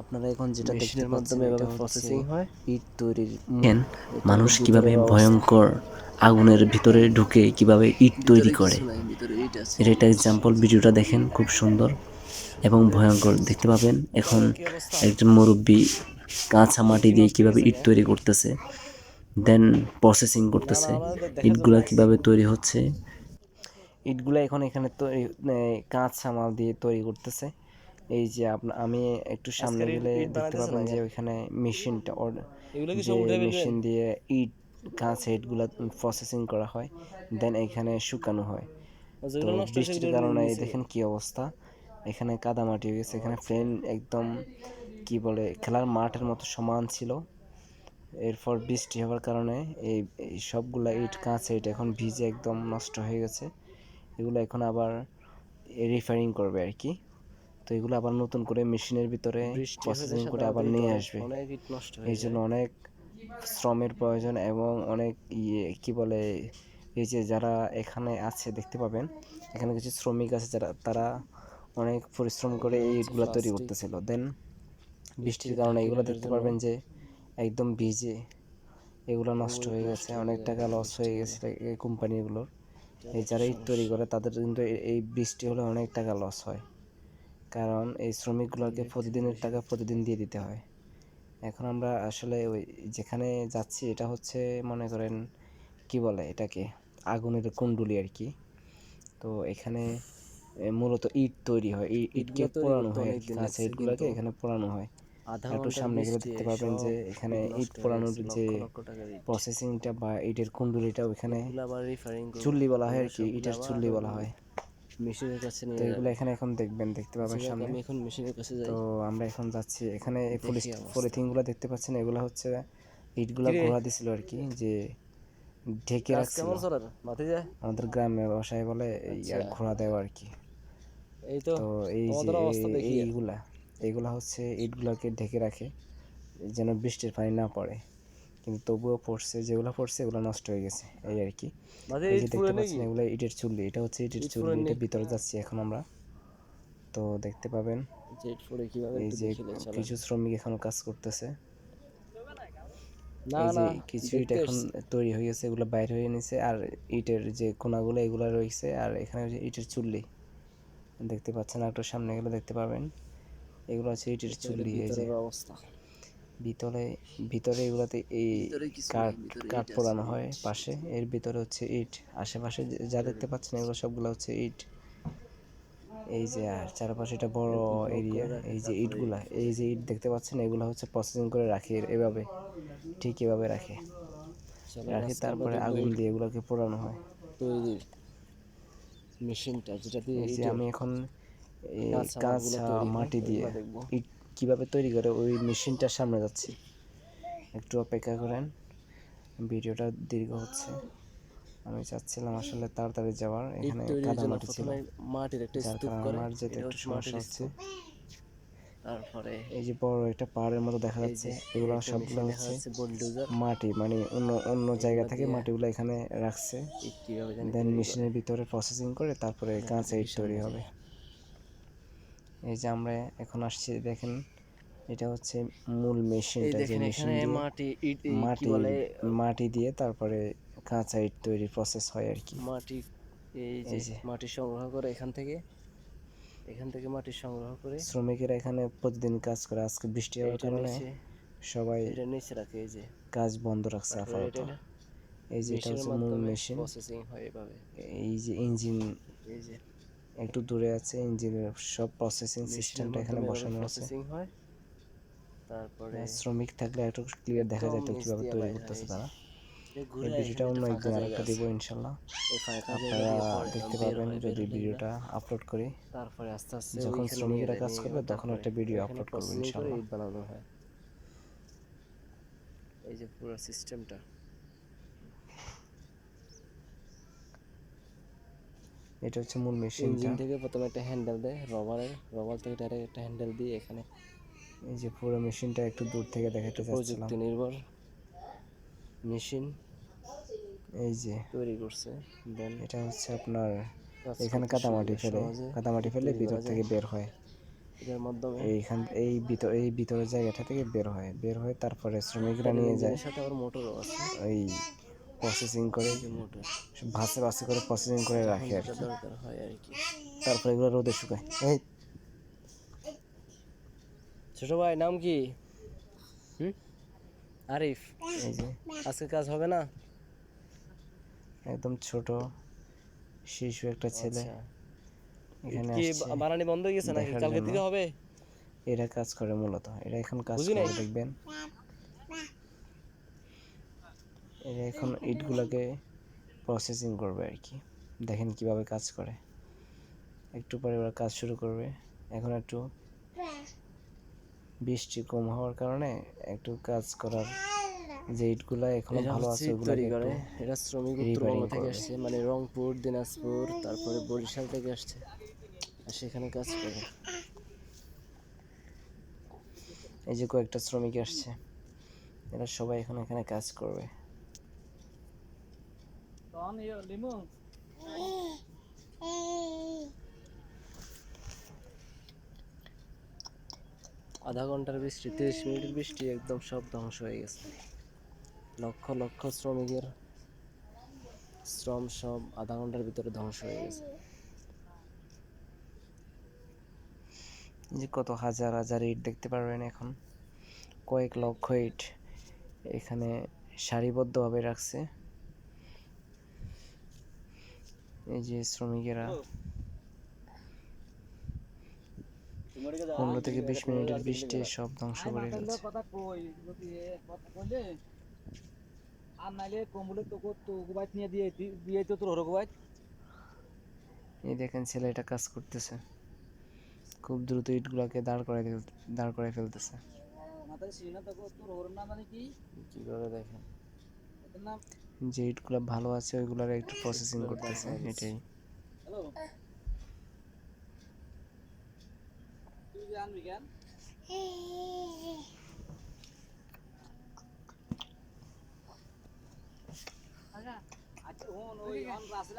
আপনারা এখন যেটা মেশিনের মাধ্যমে এভাবে প্রসেসিং হয়। ইট তৈরির মানুষ কীভাবে ভয়ঙ্কর আগুনের ভিতরে ঢুকে কীভাবে ইট তৈরি করে। এর একটা এক্সাম্পল ভিডিওটা দেখেন খুব সুন্দর এবং ভয়ঙ্কর। দেখতে পাবেন এখন একজন মুরব্বী কাঁচা মাটি দিয়ে কীভাবে ইট তৈরি করতেছে দেন প্রসেসিং করতেছে। ইটগুলা কীভাবে তৈরি হচ্ছে? ইটগুলো এখন এখানে তৈরি কাঁচা মাল দিয়ে তৈরি করতেছে। এই যে আমি একটু সামনে গেলে দেখতে পাবেন যে ওইখানে মেশিনটা যে? মেশিন দিয়ে ইট কাঁচা ইটগুলো প্রসেসিং করা হয় দেন এখানে শুকানো হয়। তো নষ্ট হয়েছে বৃষ্টির কারণে এই দেখেন কি অবস্থা। এখানে কাদামাটি হয়ে গেছে এখানে ফ্রেন একদম কি বলে খেলার মাঠের মতো সমান ছিল। এরপর বৃষ্টি হওয়ার কারণে এই এই সবগুলা ইট কাঁচ ইট এখন ভিজে একদম নষ্ট হয়ে গেছে। এগুলো এখন আবার রিফারিং করবে আর কি। তো এগুলো আবার নতুন করে মেশিনের ভিতরে প্রসেসিং করে আবার নিয়ে আসবে। এই জন্য অনেক শ্রমের প্রয়োজন এবং অনেক ইয়ে কি বলে এই যে যারা এখানে আছে দেখতে পাবেন এখানে কিছু শ্রমিক আছে যারা তারা অনেক পরিশ্রম করে এই ইটগুলো তৈরি করতেছিল। দেন বৃষ্টির কারণে এগুলো দেখতে পারবেন যে একদম ভিজে এগুলো নষ্ট হয়ে গেছে অনেক টাকা লস হয়ে গেছে এই কোম্পানিগুলোর এই যারা ইট তৈরি করে তাদের কিন্তু এই বৃষ্টি হলে অনেক টাকা লস হয়। কারণ এই শ্রমিকগুলোকে প্রতিদিনের টাকা প্রতিদিন দিয়ে দিতে হয়। এখন আমরা আসলে ওই যেখানে যাচ্ছি এটা হচ্ছে মনে করেন কি বলে এটাকে? আগুনের কুণ্ডুলি আর কি তো এখানে মূলত ইট তৈরি হয়। ইটকে পোড়ানো হয় কাঁচা ইটগুলোকে এখানে পোড়ানো হয়। একটু সামনে গেলে দেখতে পাবেন যে এখানে ইট পোড়ানোর যে প্রসেসিংটা বা ইটের কুণ্ডুলিটা ওখানে চুল্লি বলা হয় আর কি ইটের চুল্লি বলা হয়। মেশিনের কাছে নিয়ে এগুলো এখানে এখন দেখবেন দেখতে পাবেন সামনে। আমি এখন মেশিনের কাছে যাই। তো আমরা এখন যাচ্ছি এখানে এই। পলিথিনগুলো দেখতে পাচ্ছেন এগুলো হচ্ছে ইটগুলো ঘোরা দিছিল আর কি যে ঢেকে রাখছিল। আমাদের গ্রামে বাসায় বলে এই আর আচ্ছা। ঘোরা দেওয়া আর কি। এই তো তো এই যে আর। এইগুলা এইগুলা হচ্ছে ইটগুলোকে ঢেকে রাখে যেন বৃষ্টির পানি না পড়ে। কিন্তু তবুও পড়ছে যেগুলো পড়ছে এগুলো নষ্ট হয়ে গেছে এই আর কি। এই যে দেখতে পাচ্ছেন এগুলো ইটের চুল্লি এটা হচ্ছে ইটের চুল্লি এটা ভিতরে যাচ্ছি এখন আমরা। তো দেখতে পাবেন যে এই যে কিছু শ্রমিক এখন কাজ করতেছে। এই যে কিছু ইট এখন তৈরি হয়ে গেছে এগুলো বাইরে হয়ে নিছে আর ইটের যে কোনাগুলো এগুলো রয়েছে আর এখানে হচ্ছে ইটের চুল্লি। দেখতে পাচ্ছেন একটু সামনে গেলে দেখতে পাবেন। এগুলো হচ্ছে ইটের চুল্লি এই যে অবস্থা। ভিতরে ভিতরে এগুলাতে এই কাঠ কাঠ পোড়ানো হয় পাশে। এর ভিতরে হচ্ছে ইট। আশেপাশে যা দেখতে পাচ্ছেন এগুলো সবগুলো হচ্ছে ইট। এই যে আর চারপাশে এটা বড় এরিয়া। এই যে ইটগুলা এই যে ইট দেখতে পাচ্ছেন এগুলো হচ্ছে প্রসেসিং করে রাখে এভাবে। ঠিক এভাবে রাখে। রাখে তারপরে আগুন দিয়ে এগুলোকে পোড়ানো হয়। তৈরির মেশিনটা যেটা দিয়ে আমি এখন এই কাঁচা মাটি দিয়ে ইট কীভাবে তৈরি করে ওই মেশিনটার সামনে যাচ্ছি? একটু অপেক্ষা করেন। ভিডিওটা দীর্ঘ হচ্ছে। আমি চাচ্ছিলাম আসলে তাড়াতাড়ি যাওয়ার। এখানে কাদা মাটি ছিল। মাটির একটা স্তূপ করে আমার যেতে একটু সমস্যা হচ্ছে। তারপরে এই যে বড় একটা পাহাড়ের মতো দেখা যাচ্ছে। এগুলো সবগুলো হচ্ছে মাটি মানে অন্য অন্য জায়গা থেকে মাটিগুলো এখানে রাখছে। দেন মেশিনের ভিতরে প্রসেসিং করে তারপরে কাঁচা ইট তৈরি হবে। এই যে আমরা এখন আসছি দেখেন এটা হচ্ছে মূল মেশিনটা যে মেশিন মাটি ইট মাটি বলে? মাটি দিয়ে তারপরে কাঁচা ইট তৈরি প্রসেস হয় আর কি। মাটি এই যে। মাটি সংগ্রহ করে এখান থেকে এখান থেকে মাটি সংগ্রহ করে শ্রমিকেরা এখানে প্রতিদিন কাজ করে আজকে বৃষ্টি হওয়ার কারণে সবাই এটা নিচে রাখে এই যে। কাজ বন্ধ রাখছে আপাতত। এই যে এটা হচ্ছে মূল মেশিন প্রসেসিং হয় এভাবে। এই যে ইঞ্জিন এই যে। একটু দূরে আছে ইঞ্জিনের সব প্রসেসিং সিস্টেমটা এখানে বসানো আছে। হয়। তারপরে হ্যাঁ, শ্রমিক থাকলে একটু ক্লিয়ার দেখা যেত কীভাবে তৈরি করতেছে তারা। এই ভিডিওটা অন্য একদিন আরেকটা দিব ইনশাল্লাহ। আপনারা দেখতে বের পাবেন যদি ভিডিওটা আপলোড করি। তারপরে আস্তে আস্তে যখন শ্রমিকেরা কাজ করবে তখন একটা ভিডিও আপলোড করব ইনশাল্লাহ। বানানো হয়। এই যে পুরো সিস্টেমটা এটা হচ্ছে মূল মেশিনটা ইঞ্জিন থেকে প্রথমে একটা হ্যান্ডেল দেয় রবারের রবার থেকে ডাইরেক্ট একটা হ্যান্ডেল দিয়ে এখানে এই যে পুরো মেশিনটা একটু দূর থেকে দেখাতে চাচ্ছিলাম। প্রযুক্তি নির্ভর মেশিন এই যে তৈরি করছে দেন এটা হচ্ছে আপনার এখানে কাদামাটি ফেলে কাদামাটি ফেলে ভিতর থেকে বের হয়। এটার মাধ্যমে এইখান এই ভিতর এই ভিতরের জায়গাটা থেকে বের হয় বের হয়ে তারপরে শ্রমিকরা নিয়ে যায়। সাথে আবার মোটরও আছে। ওই প্রসেসিং করে ভাসে ভাসে করে প্রসেসিং করে রাখে আর কি। দরকার হয় আর কি। তারপরে এগুলো রোদে শুকায়। এই। ছোট ভাই নাম কি? হুম? আরিফ। এই যে। আজকে কাজ হবে না? একদম ছোট শিশু একটা ছেলে। আচ্ছা। এখানে কি বানানি বন্ধ হয়ে গেছে নাকি? কালকে থেকে হবে? এরা কাজ করে মূলত। এরা এখন কাজ করে দেখবেন। এরা এখন ইটগুলোকে প্রসেসিং করবে আর কি। দেখেন কীভাবে কাজ করে। একটু পরে ওরা কাজ শুরু করবে। এখন একটু বৃষ্টি কম হওয়ার কারণে একটু কাজ করার যে ইটগুলো এখনও ভালো আছে ইট ওগুলো তৈরি করে। এরা শ্রমিক উত্তরবঙ্গ থেকে আসছে মানে রংপুর দিনাজপুর তারপরে বরিশাল থেকে আসছে। আর সেখানে কাজ করে। এই যে কয়েকটা শ্রমিক আসছে। এরা সবাই এখন এখানে কাজ করবে। আধা ঘণ্টার বৃষ্টি, তিরিশ মিনিটের বৃষ্টি একদম সব ধ্বংস হয়ে গেছে। লক্ষ লক্ষ শ্রমিকের শ্রম সব আধা ঘণ্টার ভিতরে ধ্বংস হয়ে গেছে। যে কত হাজার হাজার ইট দেখতে পারবেন এখন। কয়েক লক্ষ ইট এখানে সারিবদ্ধভাবে রাখছে। এই যে শ্রমিকেরা। পনেরো থেকে বিশ মিনিটের বৃষ্টি সব ধ্বংস করে ফেলছে। কথা কই? যদি এ কথা কইলে আর নাইলে কমবলে তোকে তো গোবাইত নিয়ে দিয়ে দি- দিয়ে তো তোর হরো গোবাইত এই দেখেন ছেলেটা কাজ করতেছে। খুব দ্রুত ইটগুলোকে দাঁড় করে দাঁড় করে ফেলতেছে। মাথায় সিনা তোকে তোর হরো না মানে কি? কীভাবে দেখেন? যে ইটগুলো ভালো আছে ওইগুলোর একটু প্রসেসিং করতেছে এটাই। আচ্ছা হন ওই অন রাসেল